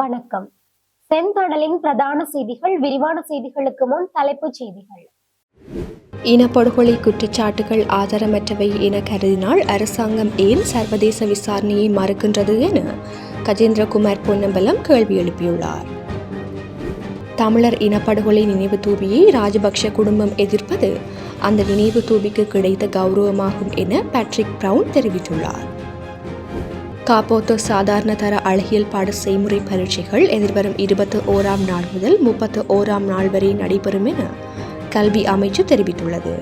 வணக்கம். தென்கடலின் பிரதான செய்திகள் விரிவான செய்திகளுக்கு முன் தலைப்புச் செய்திகள். இனப்படுகொலை குற்றச்சாட்டுகள் ஆதாரமற்றவை என கருதினால் அரசாங்கம் ஏன் சர்வதேச விசாரணையை மறுக்கின்றது என கஜேந்திரகுமார் பொன்னம்பலம் கேள்வி எழுப்பியுள்ளார். தமிழர் இனப்படுகொலை நினைவு தூபியை ராஜபக்ஷ குடும்பம் எதிர்ப்பது அந்த நினைவு தூபிக்கு கிடைத்த கௌரவமாகும் என பேட்ரிக் பிரவுன் தெரிவித்துள்ளார். காப்போத்து சாதாரண தர அழகியல் பாட செய்முறை பரீட்சைகள் எதிர்வரும் இருபத்தி ஓராம் நாள் முதல் முப்பத்து ஓராம் நாள் வரை நடைபெறும் என கல்வி அமைச்சு தெரிவித்துள்ளது.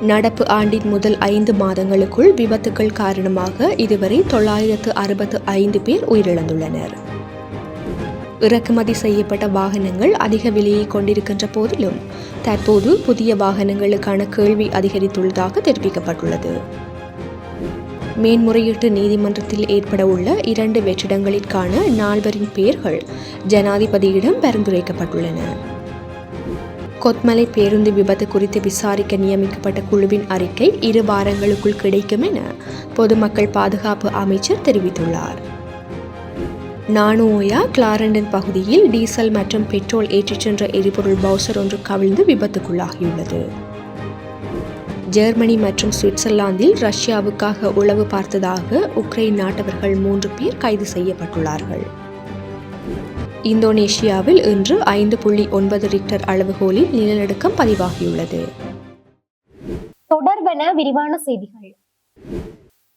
நடப்பு ஆண்டின் முதல் ஐந்து மாதங்களுக்குள் விபத்துக்கள் காரணமாக இதுவரை தொள்ளாயிரத்து அறுபத்து ஐந்து பேர் உயிரிழந்துள்ளனர். இறக்குமதி செய்யப்பட்ட வாகனங்கள் அதிக விலையை கொண்டிருக்கின்ற போதிலும் தற்போது புதிய வாகனங்களுக்கான கேள்வி அதிகரித்துள்ளதாக தெரிவிக்கப்பட்டுள்ளது. மேன்முறையீட்டு நீதிமன்றத்தில் ஏற்பட உள்ள இரண்டு வெற்றிடங்களிற்கான நால்வரின் பெயர்கள் ஜனாதிபதியிடம் பரிந்துரைக்கப்பட்டுள்ளன. கொத்மலை பேருந்து விபத்து குறித்து விசாரிக்க நியமிக்கப்பட்ட குழுவின் அறிக்கை இரு வாரங்களுக்குள் கிடைக்கும் என பொதுமக்கள் பாதுகாப்பு அமைச்சர் தெரிவித்துள்ளார். நானோயா கிளாரண்டன் பகுதியில் டீசல் மற்றும் பெட்ரோல் ஏற்றிச் சென்ற எரிபொருள் பவுசர் ஒன்று கவிழ்ந்து விபத்துக்குள்ளாகியுள்ளது. ஜெர்மனி மற்றும் சுவிட்சர்லாந்தில் ரஷ்யாவுக்காக உளவு பார்த்ததாக உக்ரைன் நாட்டவர்கள் மூன்று பேர் கைது செய்யப்பட்டுள்ளார்கள். இந்தோனேஷியாவில் இன்று ஐந்து புள்ளி ஒன்பது ரிக்டர் அளவுகோலில் நிலநடுக்கம் பதிவாகியுள்ளது. தொடர்பென விரிவான செய்திகள்.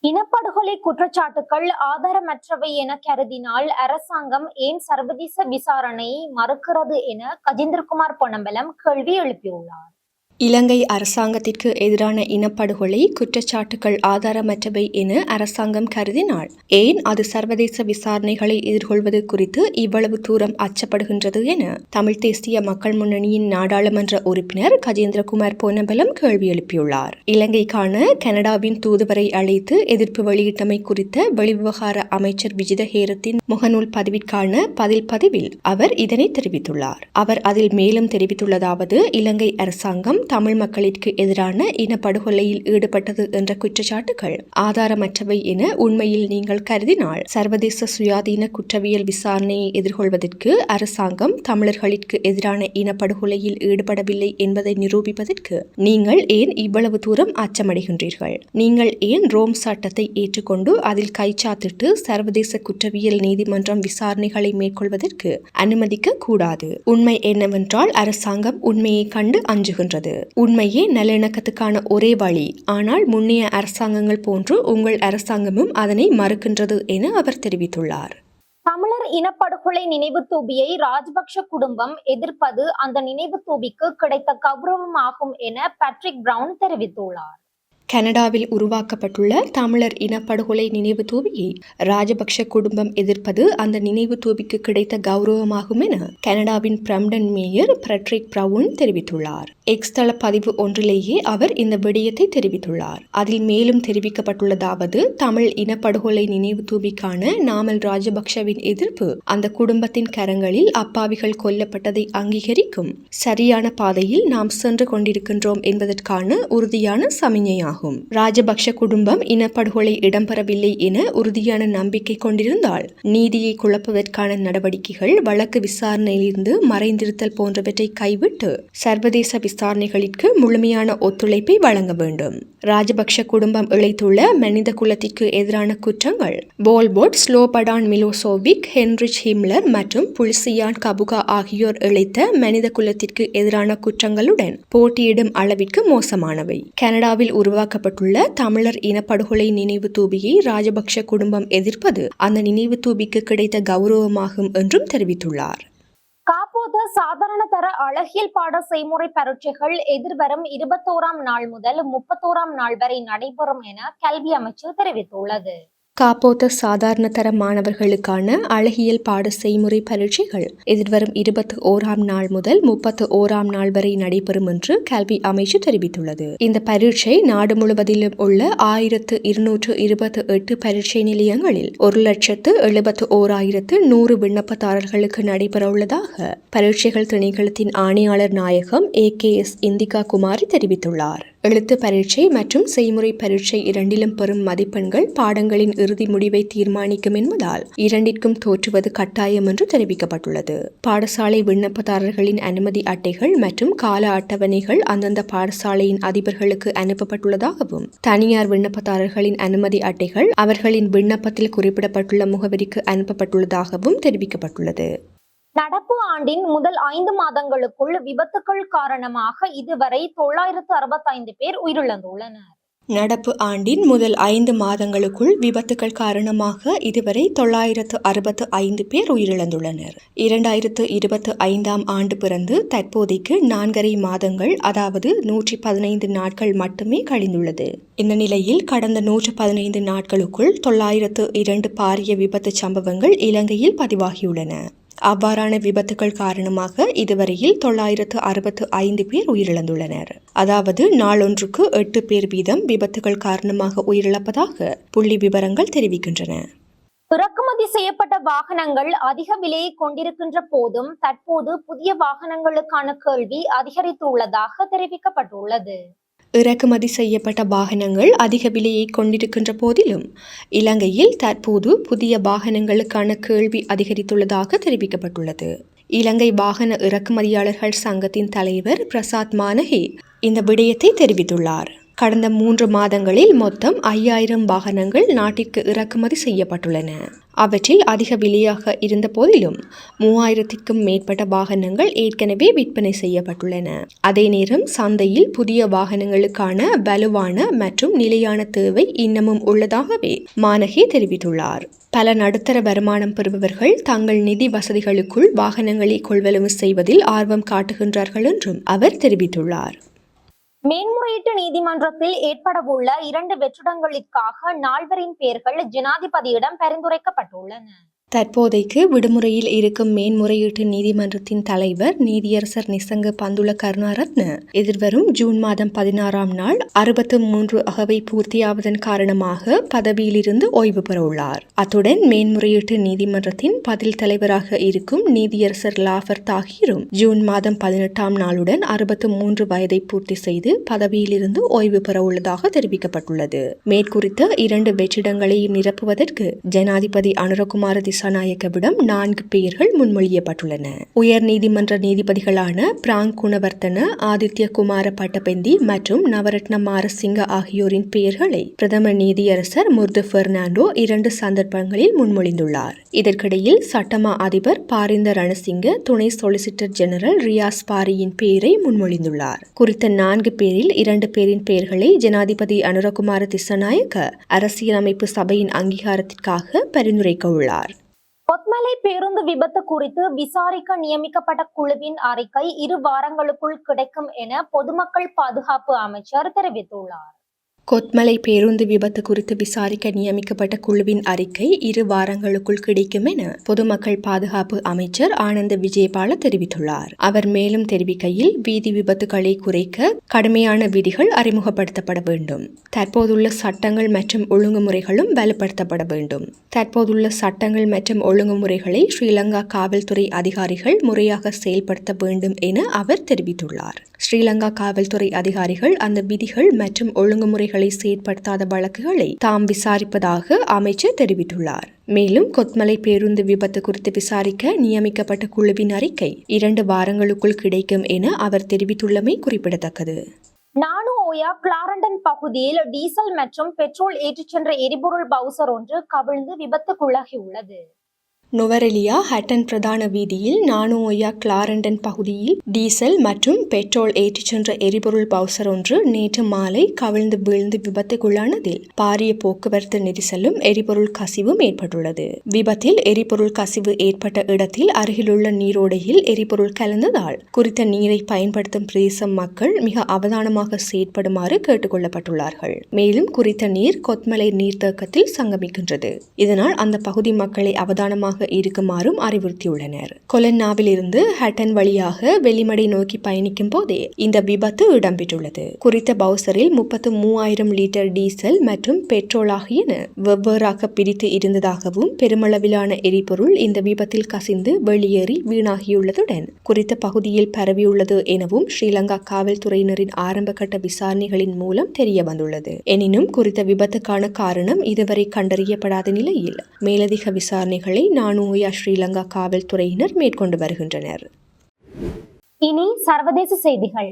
இனப்படுகொலை குற்றச்சாட்டுகள் ஆதாரமற்றவை என கருதினால் அரசாங்கம் ஏன் சர்வதேச விசாரணையை மறுக்கிறது என கஜேந்திரகுமார் பொன்னம்பலம் கேள்வி எழுப்பியுள்ளார். இலங்கை அரசாங்கத்திற்கு எதிரான இனப்படுகொலை குற்றச்சாட்டுகள் ஆதாரமற்றவை என அரசாங்கம் கருதினால் ஏன் அது சர்வதேச விசாரணைகளை எதிர்கொள்வது குறித்து இவ்வளவு தூரம் அச்சப்படுகின்றது என தமிழ் தேசிய மக்கள் முன்னணியின் நாடாளுமன்ற உறுப்பினர் கஜேந்திரகுமார் பொன்னம்பலம் கேள்வி எழுப்பியுள்ளார். இலங்கைக்கான கனடாவின் தூதுவரை அழைத்து எதிர்ப்பு வெளியிட்டமை குறித்த வெளிவிவகார அமைச்சர் விஜித ஹேரத்தின் முகநூல் பதிவிற்கான பதில் பதிவில் அவர் இதனை தெரிவித்துள்ளார். அவர் அதில் மேலும் தெரிவித்துள்ளதாவது இலங்கை அரசாங்கம் தமிழ் மக்களிற்கு எதிரான இனப்படுகொலையில் ஈடுபட்டது என்ற குற்றச்சாட்டுகள் ஆதாரமற்றவை என உண்மையில் நீங்கள் கருதினால் சர்வதேச சுயாதீன குற்றவியல் விசாரணையை எதிர்கொள்வதற்கு அரசாங்கம் தமிழர்களிற்கு எதிரான இனப்படுகொலையில் ஈடுபடவில்லை என்பதை நிரூபிப்பதற்கு நீங்கள் ஏன் இவ்வளவு தூரம் அச்சமடைகின்றீர்கள்? நீங்கள் ஏன் ரோம் சட்டத்தை ஏற்றுக்கொண்டு அதில் கைச்சாத்திட்டு சர்வதேச குற்றவியல் நீதிமன்றம் விசாரணைகளை மேற்கொள்வதற்கு அனுமதிக்க கூடாது உண்மை என்னவென்றால் அரசாங்கம் உண்மையை கண்டு அஞ்சுகின்றது. உண்மையே நல்லிணக்கத்துக்கான ஒரே வழி. ஆனால் முன்னைய அரசாங்கங்கள் போன்று உங்கள் அரசாங்கமும் அதனை மறுக்கின்றது என அவர் தெரிவித்துள்ளார். தமிழர் இனப்படுகொலை நினைவு தூபியை ராஜபக்ஷ குடும்பம் எதிர்ப்பது அந்த நினைவு தூபிக்கு கிடைத்த கௌரவமாகும் என பேட்ரிக் பிரவுன் தெரிவித்துள்ளார். கனடாவில் உருவாக்கப்பட்டுள்ள தமிழர் இனப்படுகொலை நினைவு தூவியை ராஜபக்ஷ குடும்பம் எதிர்ப்பது அந்த நினைவு தூவிக்கு கிடைத்த கௌரவமாகும் என கனடாவின் பிரம்டன் மேயர் பிரட்ரிக் பிரவுன் தெரிவித்துள்ளார். எக்ஸ் தள பதிவு ஒன்றிலேயே அவர் இந்த விடயத்தை தெரிவித்துள்ளார். அதில் மேலும் தெரிவிக்கப்பட்டுள்ளதாவது தமிழ் இனப்படுகொலை நினைவு தூவிக்கான நாமல் ராஜபக்ஷவின் எதிர்ப்பு அந்த குடும்பத்தின் கரங்களில் அப்பாவிகள் கொல்லப்பட்டதை அங்கீகரிக்கும் சரியான பாதையில் நாம் சென்று கொண்டிருக்கின்றோம் என்பதற்கான உறுதியான சமிஞையாகும். ராஜபக்ஷ குடும்பம் இனப்படுகொலை இடம்பெறவில்லை என உறுதியான நம்பிக்கை கொண்டிருந்தால் நீதியை குழப்புவதற்கான நடவடிக்கைகள் வழக்கு விசாரணையிலிருந்து மறைந்திருத்தல் போன்றவற்றை கைவிட்டு சர்வதேச விசாரணைகளுக்கு முழுமையான ஒத்துழைப்பை வழங்க வேண்டும். ராஜபக்ஷ குடும்பம் இழைத்துள்ள மனித குலத்திற்கு எதிரான குற்றங்கள். Pol Pot Slobodan Milosevic Heinrich Himmler மற்றும் புல்சியான் கபுகா ஆகியோர் இழைத்த மனித குலத்திற்கு எதிரான குற்றங்களுடன் போட்டியிடும் அளவிற்கு மோசமானவை. கனடாவில் உருவாக்கப்பட்டுள்ள தமிழர் இனப்படுகொலை நினைவு தூபியை ராஜபக்ஷ குடும்பம் எதிர்ப்பது அந்த நினைவு தூபிக்கு கிடைத்த கௌரவமாகும் என்றும் தெரிவித்துள்ளார். காப்போது சாதாரண தர அழகியல் பாட செய்முறை பரீட்சைகள் எதிர்வரும் இருபத்தோராம் நாள் முதல் முப்பத்தோராம் நாள் வரை நடைபெறும் என கல்வி அமைச்சு தெரிவித்துள்ளது. காப்போத்த சாதாரண தர மாணவர்களுக்கான அழகியல் பாட செய்முறை பரீட்சைகள் எதிர்வரும் இருபத்தி ஓராம் நாள் முதல் முப்பத்து ஓராம் நாள் வரை நடைபெறும் என்று கல்வி அமைச்சு தெரிவித்துள்ளது. இந்த பரீட்சை நாடு முழுவதிலும் உள்ள ஆயிரத்து இருநூற்று இருபத்தி எட்டு பரீட்சை நிலையங்களில் ஒரு லட்சத்து எழுபத்து ஓராயிரத்து நூறு விண்ணப்பதாரர்களுக்கு நடைபெற உள்ளதாக பரீட்சைகள் திணைக்களத்தின் ஆணையாளர் நாயகம் A K S Indika Kumari தெரிவித்துள்ளார். எழுத்து பரீட்சை மற்றும் செய்முறை பரீட்சை இரண்டிலும் பெறும் மதிப்பெண்கள் பாடங்களின் இறுதி முடிவை தீர்மானிக்கும் என்பதால் இரண்டிற்கும் தோற்றுவது கட்டாயம் என்று தெரிவிக்கப்பட்டுள்ளது. பாடசாலை விண்ணப்பதாரர்களின் அனுமதி அட்டைகள் மற்றும் கால அட்டவணைகள் அந்தந்த பாடசாலையின் அதிபர்களுக்கு அனுப்பப்பட்டுள்ளதாகவும் தனியார் விண்ணப்பதாரர்களின் அனுமதி அட்டைகள் அவர்களின் விண்ணப்பத்தில் குறிப்பிடப்பட்டுள்ள முகவரிக்கு அனுப்பப்பட்டுள்ளதாகவும் தெரிவிக்கப்பட்டுள்ளது. நடப்பு ஆண்டின் முதல் ஐந்து மாதங்களுக்குள் விபத்துக்கள் காரணமாக இதுவரை தொள்ளாயிரத்து அறுபத்தைந்து பேர் உயிரிழந்துள்ளனர். நடப்பு ஆண்டின் முதல் ஐந்து மாதங்களுக்குள் விபத்துகள் காரணமாக இதுவரை தொள்ளாயிரத்து அறுபத்து ஐந்து பேர் உயிரிழந்துள்ளனர். இரண்டாயிரத்து இருபத்து ஐந்தாம் ஆண்டு பிறந்து தற்போதைக்கு நான்கரை மாதங்கள் அதாவது நூற்றி பதினைந்து நாட்கள் மட்டுமே கழிந்துள்ளது. இந்த நிலையில் கடந்த நூற்று பதினைந்து நாட்களுக்குள் தொள்ளாயிரத்து இரண்டு பாரிய விபத்து சம்பவங்கள் இலங்கையில் பதிவாகியுள்ளன. அவ்வாறான விபத்துகள் காரணமாக இதுவரையில் தொள்ளாயிரத்து அறுபத்து ஐந்து பேர் உயிரிழந்துள்ளனர். அதாவது நாளொன்றுக்கு எட்டு பேர் வீதம் விபத்துகள் காரணமாக உயிரிழப்பதாக புள்ளி விவரங்கள் தெரிவிக்கின்றன. இறக்குமதி செய்யப்பட்ட வாகனங்கள் அதிக விலையை கொண்டிருக்கின்ற போதும் தற்போது புதிய வாகனங்களுக்கான கேள்வி அதிகரித்துள்ளதாக தெரிவிக்கப்பட்டுள்ளது. இறக்குமதி செய்யப்பட்ட வாகனங்கள் அதிக விலையை கொண்டிருக்கின்ற போதிலும் இலங்கையில் தற்போது புதிய வாகனங்களுக்கான கேள்வி அதிகரித்துள்ளதாக தெரிவிக்கப்பட்டுள்ளது. இலங்கை வாகன இறக்குமதியாளர்கள் சங்கத்தின் தலைவர் பிரசாத் மானகி இந்த விடயத்தை தெரிவித்துள்ளார். கடந்த மூன்று மாதங்களில் மொத்தம் ஐயாயிரம் வாகனங்கள் நாட்டிற்கு இறக்குமதி செய்யப்பட்டுள்ளன. அவற்றில் அதிக விலையாக இருந்த போதிலும் மூவாயிரத்திற்கும் மேற்பட்ட வாகனங்கள் ஏற்கனவே விற்பனை செய்யப்பட்டுள்ளன. அதே நேரம் சந்தையில் புதிய வாகனங்களுக்கான வலுவான மற்றும் நிலையான தேவை இன்னமும் உள்ளதாகவே மானகே தெரிவித்துள்ளார். பல நடுத்தர வருமானம் பெறுபவர்கள் தங்கள் நிதி வசதிகளுக்குள் வாகனங்களை கொள்வளவு செய்வதில் ஆர்வம் காட்டுகின்றார்கள் என்றும் அவர் தெரிவித்துள்ளார். மேன்முறையீட்டு நீதிமன்றத்தில் ஏற்படவுள்ள இரண்டு வெற்றிடங்களுக்காக நால்வரின் பெயர்கள் ஜனாதிபதியிடம் பரிந்துரைக்கப்பட்டுள்ளன. தற்போதைக்கு விடுமுறையில் இருக்கும் மேன்முறையீட்டு நீதிமன்றத்தின் தலைவர் நீதியரசர் நிசங்க பந்துல கருணாரத்ன. எதிர்வரும் ஜூன் மாதம் பதினாறாம் நாள் அறுபத்து மூன்று அகவை பூர்த்தியாவதன் காரணமாக பதவியிலிருந்து ஓய்வு பெற உள்ளார் அத்துடன் மேன்முறையீட்டு நீதிமன்றத்தின் பதில் தலைவராக இருக்கும் நீதியரசர் லாஃபர் தாகிரும் ஜூன் மாதம் பதினெட்டாம் நாளுடன் அறுபத்து மூன்று வயதை பூர்த்தி செய்து பதவியிலிருந்து ஓய்வு பெற உள்ளதாக தெரிவிக்கப்பட்டுள்ளது. மேற்குறித்த இரண்டு வெற்றிடங்களை நிரப்புவதற்கு ஜனாதிபதி அனுரகுமார திசாநாயக்கவிடம் நான்கு பெயர்கள் முன்மொழியப்பட்டுள்ளன. உயர் நீதிமன்ற நீதிபதிகளான பிராங் குணவர்த்தன ஆதித்ய குமார பட்டபெந்தி மற்றும் நவரத்ன மாரசிங்க ஆகியோரின் பெயர்களை பிரதம நீதியரசர் முர்து பெர்னாண்டோ இரண்டு சந்தர்ப்பங்களில் முன்மொழிந்துள்ளார். இதற்கிடையில் சட்டமா அதிபர் பாரிந்த ரணசிங்க துணை சொலிசிட்டர் ஜெனரல் ரியாஸ் பாரியின் பெயரை முன்மொழிந்துள்ளார். குறித்த நான்கு பேரில் இரண்டு பேரின் பெயர்களை ஜனாதிபதி அனுரகுமார திசநாயக்க அரசியலமைப்பு சபையின் அங்கீகாரத்திற்காக பரிந்துரைக்க உள்ளார் கொத்மலை பேருந்து விபத்து குறித்து விசாரிக்க நியமிக்கப்பட்ட குழுவின் அறிக்கை இரு வாரங்களுக்குள் கிடைக்கும் என பொதுமக்கள் பாதுகாப்பு அமைச்சர் தெரிவித்துள்ளார். கொத்மலை பேருந்து விபத்து குறித்து விசாரிக்க நியமிக்கப்பட்ட குழுவின் அறிக்கை இரு வாரங்களுக்குள் கிடைக்கும் என பொதுமக்கள் பாதுகாப்பு அமைச்சர் ஆனந்த விஜயபால தெரிவித்துள்ளார். அவர் மேலும் தெரிவிக்கையில் வீதி விபத்துகளை குறைக்க கடுமையான விதிகள் அறிமுகப்படுத்தப்பட வேண்டும். தற்போதுள்ள சட்டங்கள் மற்றும் ஒழுங்குமுறைகளும் வலுப்படுத்தப்பட வேண்டும். தற்போதுள்ள சட்டங்கள் மற்றும் ஒழுங்குமுறைகளை ஸ்ரீலங்கா காவல்துறை அதிகாரிகள் முறையாக செயல்படுத்த வேண்டும் என அவர் தெரிவித்துள்ளார். ஸ்ரீலங்கா காவல்துறை அதிகாரிகள் அந்த விதிகள் மற்றும் ஒழுங்குமுறைகள் செயற்படுத்தாத வழக்குகளை தாம் விசாரிப்பதாக அமைச்சர் தெரிவித்துள்ளார். மேலும் கொத்மலை பேருந்து விபத்து குறித்து விசாரிக்க நியமிக்கப்பட்ட குழுவின் அறிக்கை இரண்டு வாரங்களுக்குள் கிடைக்கும் என அவர் தெரிவித்துள்ளமை குறிப்பிடத்தக்கது. நானு ஓயா கிளாரண்டன் பகுதியில் டீசல் மற்றும் பெட்ரோல் ஏற்றிச் சென்ற எரிபொருள் பவுசர் ஒன்று கவிழ்ந்து விபத்துக்குள்ளாகியுள்ளது. நுவரெலியா ஹட்டன் பிரதான வீதியில் நானுஓயா கிளாரண்டன் பகுதியில் டீசல் மற்றும் பெட்ரோல் ஏற்றிச் சென்ற எரிபொருள் பவுசர் ஒன்று நேற்று மாலை கவிழ்ந்து வீழ்ந்து விபத்துக்குள்ளானதில் பாரிய போக்குவரத்து நெரிசலும் எரிபொருள் கசிவும் ஏற்பட்டுள்ளது. விபத்தில் எரிபொருள் கசிவு ஏற்பட்ட இடத்தில் அருகிலுள்ள நீரோடையில் எரிபொருள் கலந்ததால் குறித்த நீரை பயன்படுத்தும் பிரதேச மக்கள் மிக அவதானமாக செயற்படுமாறு கேட்டுக்கொள்ளப்பட்டுள்ளார்கள். மேலும் குறித்த நீர் கொத்மலை நீர்த்தேக்கத்தில் சங்கமிக்கின்றது. இதனால் அந்த பகுதி மக்களை அவதானமாக கவனமாக இருக்குமாறும் அறிவுறுத்தியுள்ளனர். கொலன்னாவிலிருந்து ஹட்டன் வழியாக வெளிமடை நோக்கி பயணிக்கும் போதே இந்த விபத்து இடம்பெற்றுள்ளது. குறித்த பவுசரில் முப்பத்து மூவாயிரம் லிட்டர் டீசல் மற்றும் பெட்ரோல் ஆகியன வெவ்வேறாக பிரித்து இருந்ததாகவும் பெருமளவிலான எரிபொருள் இந்த விபத்தில் கசிந்து வெளியேறி வீணாகியுள்ளதுடன் குறித்த பகுதியில் பரவியுள்ளது எனவும் ஸ்ரீலங்கா காவல்துறையினரின் ஆரம்பகட்ட விசாரணைகளின் மூலம் தெரிய வந்துள்ளது எனினும் குறித்த விபத்துக்கான காரணம் இதுவரை கண்டறியப்படாத நிலையில் மேலதிக விசாரணைகளை நானூயா ஸ்ரீலங்கா காவல்துறையினர் மேற்கொண்டு வருகின்றனர். இனி சர்வதேச செய்திகள்.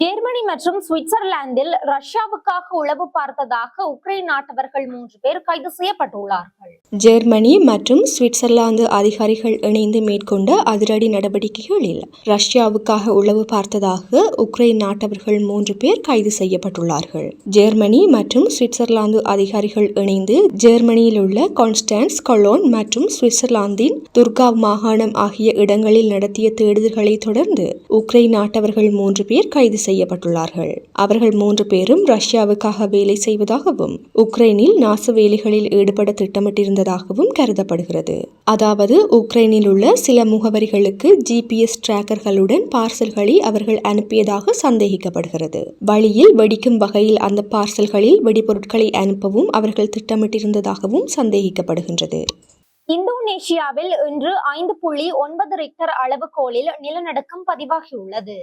ஜெர்மனி மற்றும் சுவிட்சர்லாந்தில் ரஷ்யாவுக்காக உளவு பார்த்ததாக உக்ரைன் நாட்டவர்கள் மூன்று பேர் கைது செய்யப்பட்டுள்ளார்கள். ஜெர்மனி மற்றும் சுவிட்சர்லாந்து அதிகாரிகள் இணைந்து மேற்கொண்ட அதிரடி நடவடிக்கைகளில் ரஷ்யாவுக்காக உளவு பார்த்ததாக உக்ரைன் நாட்டவர்கள் மூன்று பேர் கைது செய்யப்பட்டுள்ளார்கள். ஜெர்மனி மற்றும் சுவிட்சர்லாந்து அதிகாரிகள் இணைந்து ஜெர்மனியில் உள்ள கான்ஸ்டான்ஸ் கொலோன் மற்றும் சுவிட்சர்லாந்தின் துர்காவ் மாகாணம் ஆகிய இடங்களில் நடத்திய தேடுதல்களை தொடர்ந்து உக்ரைன் நாட்டவர்கள் மூன்று பேர் கைது செய்யப்பட்டுள்ளார்கள். அவர்கள் மூன்று பேரும் ரஷ்யாவுக்காக வேலை செய்வதாகவும் உக்ரைனில் நாச வேலைகளில் ஈடுபட திட்டமிட்டிருந்ததாகவும் கருதப்படுகிறது. அதாவது உக்ரைனில் உள்ள சில முகவரிகளுக்கு ஜிபிஎஸ் டிராக்கர்களுடன் பார்சல்களை அவர்கள் அனுப்பியதாக சந்தேகிக்கப்படுகிறது. வழியில் வெடிக்கும் வகையில் அந்த பார்சல்களில் வெடிபொருட்களை அனுப்பவும் அவர்கள் திட்டமிட்டிருந்ததாகவும் சந்தேகிக்கப்படுகின்றது. இந்தோனேஷியாவில் இன்று ஐந்து புள்ளி ஒன்பது ரிக்டர் அளவுகோலில் நிலநடுக்கம் பதிவாகியுள்ளது.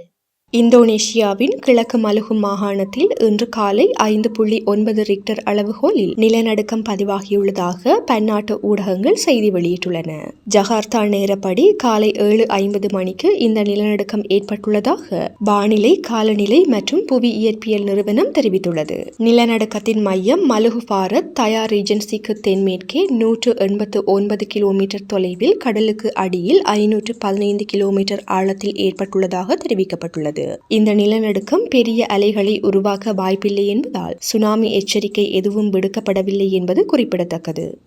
இந்தோனேஷியாவின் கிழக்கு மலுகு மாகாணத்தில் இன்று காலை ஐந்து புள்ளி ஒன்பது ரிக்டர் அளவுகோலில் நிலநடுக்கம் பதிவாகியுள்ளதாக பன்னாட்டு ஊடகங்கள் செய்தி வெளியிட்டுள்ளன. ஜகார்த்தா நேரப்படி காலை ஏழு ஐம்பது மணிக்கு இந்த நிலநடுக்கம் ஏற்பட்டுள்ளதாக வானிலை காலநிலை மற்றும் புவி இயற்பியல் நிறுவனம் தெரிவித்துள்ளது. நிலநடுக்கத்தின் மையம் மலுகு பாரத் தயார் ரீஜென்சிக்கு தென்மேற்கே நூற்று எண்பத்து ஒன்பது கிலோமீட்டர் தொலைவில் கடலுக்கு அடியில் ஐநூற்று பதினைந்து கிலோமீட்டர் ஆழத்தில் ஏற்பட்டுள்ளதாக தெரிவிக்கப்பட்டுள்ளது. இந்த நிலநடுக்கம் பெரிய அலைகளை உருவாக்க வாய்ப்பில்லை என்பதால் சுனாமி எச்சரிக்கை எதுவும் விடுக்கப்படவில்லை என்பது குறிப்பிடத்தக்கது.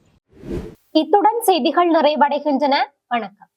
இத்துடன் செய்திகள் நிறைவடைகின்றன. வணக்கம்.